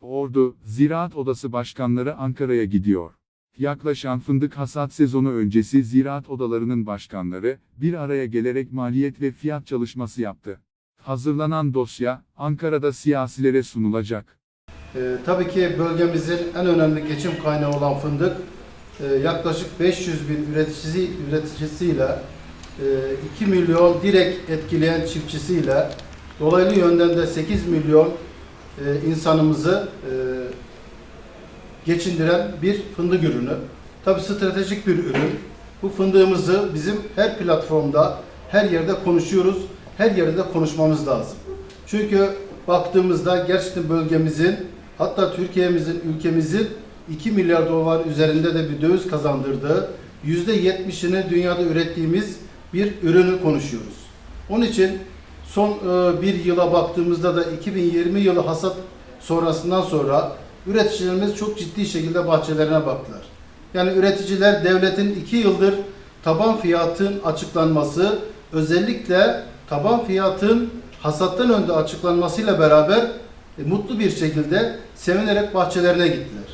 Ordu, Ziraat Odası Başkanları Ankara'ya gidiyor. Yaklaşan fındık hasat sezonu öncesi ziraat odalarının başkanları, bir araya gelerek maliyet ve fiyat çalışması yaptı. Hazırlanan dosya, Ankara'da siyasilere sunulacak. Ee, tabii ki bölgemizin en önemli geçim kaynağı olan fındık e, yaklaşık 500 bin üreticisi, üreticisiyle e, 2 milyon direkt etkileyen çiftçisiyle dolaylı yönden de 8 milyon e, insanımızı e, geçindiren bir fındık ürünü. Tabii stratejik bir ürün. Bu fındığımızı bizim her platformda, her yerde konuşuyoruz, her yerde de konuşmamız lazım. Çünkü baktığımızda gerçekten bölgemizin hatta Türkiye'mizin, ülkemizin 2 milyar dolar üzerinde de bir döviz kazandırdığı %70'ini dünyada ürettiğimiz bir ürünü konuşuyoruz. Onun için son e, bir yıla baktığımızda da 2020 yılı hasat sonrasından sonra üreticilerimiz çok ciddi şekilde bahçelerine baktılar. Yani üreticiler devletin 2 yıldır taban fiyatın açıklanması özellikle taban fiyatın hasattan önce açıklanmasıyla beraber e, mutlu bir şekilde sevinerek bahçelerine gittiler.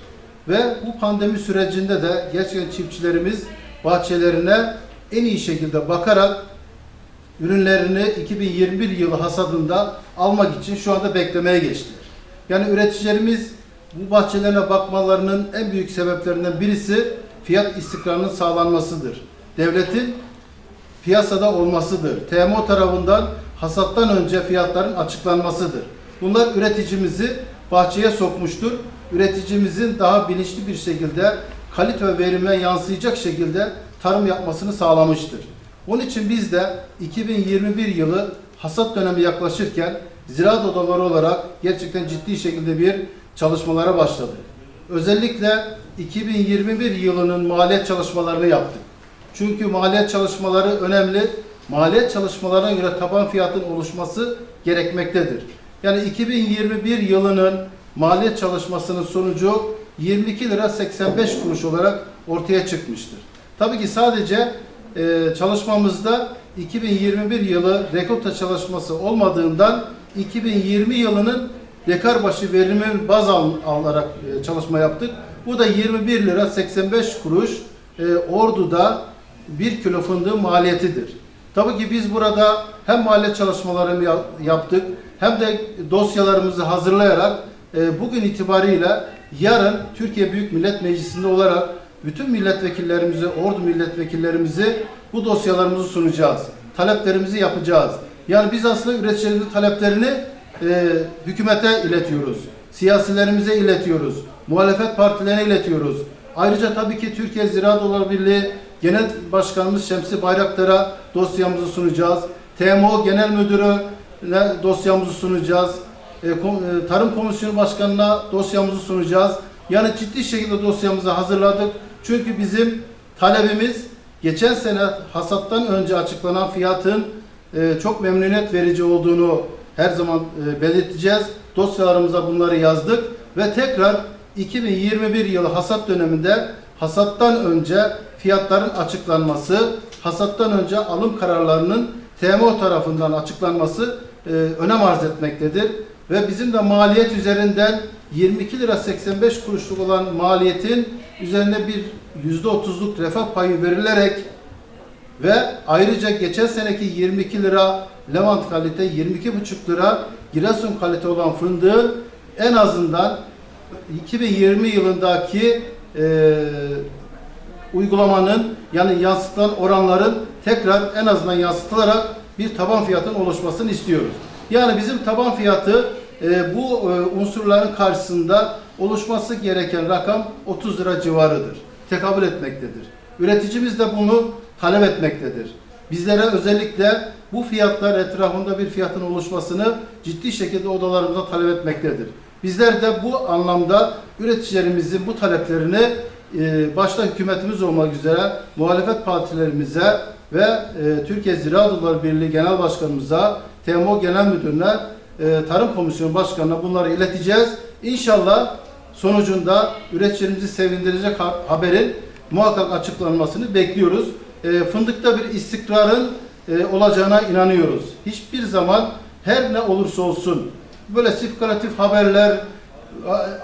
Ve bu pandemi sürecinde de gerçekten çiftçilerimiz bahçelerine en iyi şekilde bakarak ürünlerini 2021 yılı hasadında almak için şu anda beklemeye geçtiler. Yani üreticilerimiz bu bahçelerine bakmalarının en büyük sebeplerinden birisi fiyat istikrarının sağlanmasıdır. Devletin piyasada olmasıdır. TMO tarafından hasattan önce fiyatların açıklanmasıdır. Bunlar üreticimizi bahçeye sokmuştur. Üreticimizin daha bilinçli bir şekilde kalite ve verime yansıyacak şekilde tarım yapmasını sağlamıştır. Onun için biz de 2021 yılı hasat dönemi yaklaşırken ziraat odaları olarak gerçekten ciddi şekilde bir çalışmalara başladık. Özellikle 2021 yılının maliyet çalışmalarını yaptık. Çünkü maliyet çalışmaları önemli. Maliyet çalışmalarına göre taban fiyatın oluşması gerekmektedir. Yani 2021 yılının maliyet çalışmasının sonucu 22 lira 85 kuruş olarak ortaya çıkmıştır. Tabii ki sadece e, çalışmamızda 2021 yılı rekolta çalışması olmadığından 2020 yılının dekar başı verimi baz al, alarak e, çalışma yaptık. Bu da 21 lira 85 kuruş e, Ordu'da 1 kilo fındığın maliyetidir. Tabii ki biz burada hem maliyet çalışmalarını ya- yaptık hem de dosyalarımızı hazırlayarak e, bugün itibariyle yarın Türkiye Büyük Millet Meclisi'nde olarak bütün milletvekillerimizi, ordu milletvekillerimizi bu dosyalarımızı sunacağız. Taleplerimizi yapacağız. Yani biz aslında üreticilerimizin taleplerini e, hükümete iletiyoruz. Siyasilerimize iletiyoruz. Muhalefet partilerine iletiyoruz. Ayrıca tabii ki Türkiye Ziraat Odaları Birliği Genel Başkanımız Şemsi Bayraktar'a dosyamızı sunacağız. TMO Genel Müdürü'ne dosyamızı sunacağız. E, e, Tarım Komisyonu Başkanı'na dosyamızı sunacağız. Yani ciddi şekilde dosyamızı hazırladık. Çünkü bizim talebimiz geçen sene hasattan önce açıklanan fiyatın e, çok memnuniyet verici olduğunu her zaman e, belirteceğiz. Dosyalarımıza bunları yazdık ve tekrar 2021 yılı hasat döneminde hasattan önce fiyatların açıklanması, hasattan önce alım kararlarının TMO tarafından açıklanması e, önem arz etmektedir. Ve bizim de maliyet üzerinden 22 lira 85 kuruşluk olan maliyetin üzerine bir %30'luk refah payı verilerek ve ayrıca geçen seneki 22 lira Levant kalite, 22,5 lira Giresun kalite olan fındığın en azından 2020 yılındaki e, uygulamanın yani yansıtılan oranların tekrar en azından yansıtılarak bir taban fiyatın oluşmasını istiyoruz. Yani bizim taban fiyatı e, bu e, unsurların karşısında oluşması gereken rakam 30 lira civarıdır. Tekabül etmektedir. Üreticimiz de bunu talep etmektedir. Bizlere özellikle bu fiyatlar etrafında bir fiyatın oluşmasını ciddi şekilde odalarımızda talep etmektedir. Bizler de bu anlamda üreticilerimizin bu taleplerini e, başta hükümetimiz olmak üzere muhalefet partilerimize ve e, Türkiye Ziraat Odaları Birliği Genel Başkanımıza, TMO Genel Müdürüne, e, Tarım Komisyonu Başkanı'na bunları ileteceğiz. İnşallah sonucunda üreticilerimizi sevindirecek ha- haberin muhakkak açıklanmasını bekliyoruz. E, fındıkta bir istikrarın e, olacağına inanıyoruz. Hiçbir zaman her ne olursa olsun böyle spekülatif haberler,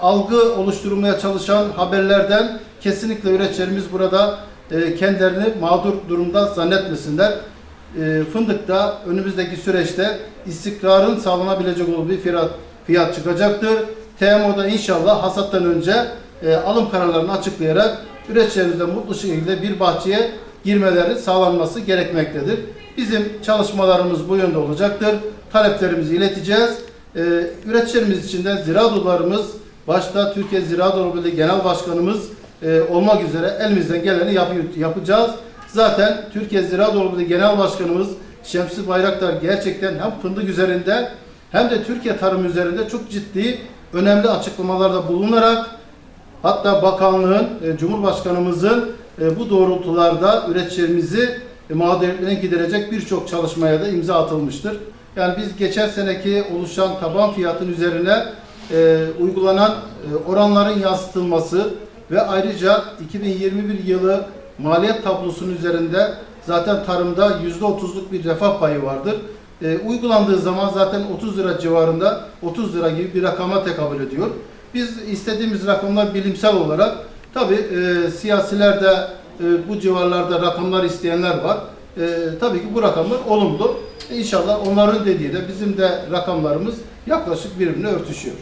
algı oluşturmaya çalışan haberlerden kesinlikle üreticilerimiz burada e, kendilerini mağdur durumda zannetmesinler. E, Fındıkta önümüzdeki süreçte istikrarın sağlanabilecek olduğu bir fiyat, fiyat çıkacaktır. TMO'da inşallah hasattan önce e, alım kararlarını açıklayarak üreticilerimizle mutlu şekilde bir bahçeye girmeleri sağlanması gerekmektedir. Bizim çalışmalarımız bu yönde olacaktır. Taleplerimizi ileteceğiz. Ee, üreticilerimiz için de ziraat odalarımız, başta Türkiye Ziraat Odası Genel Başkanımız e, olmak üzere elimizden geleni yapı- yapacağız. Zaten Türkiye Ziraat Odası Genel Başkanımız Şemsi Bayraktar gerçekten hem fındık üzerinde hem de Türkiye tarım üzerinde çok ciddi önemli açıklamalarda bulunarak Hatta bakanlığın, e, Cumhurbaşkanımızın e, bu doğrultularda üreticilerimizi e, mağduriyetten giderecek birçok çalışmaya da imza atılmıştır. Yani biz geçen seneki oluşan taban fiyatın üzerine e, uygulanan e, oranların yansıtılması ve ayrıca 2021 yılı maliyet tablosunun üzerinde zaten tarımda %30'luk bir refah payı vardır. E, uygulandığı zaman zaten 30 lira civarında 30 lira gibi bir rakama tekabül ediyor. Biz istediğimiz rakamlar bilimsel olarak tabi e, siyasiler de e, bu civarlarda rakamlar isteyenler var. E, tabii ki bu rakamlar olumlu. İnşallah onların dediği de bizim de rakamlarımız yaklaşık birbirine örtüşüyor.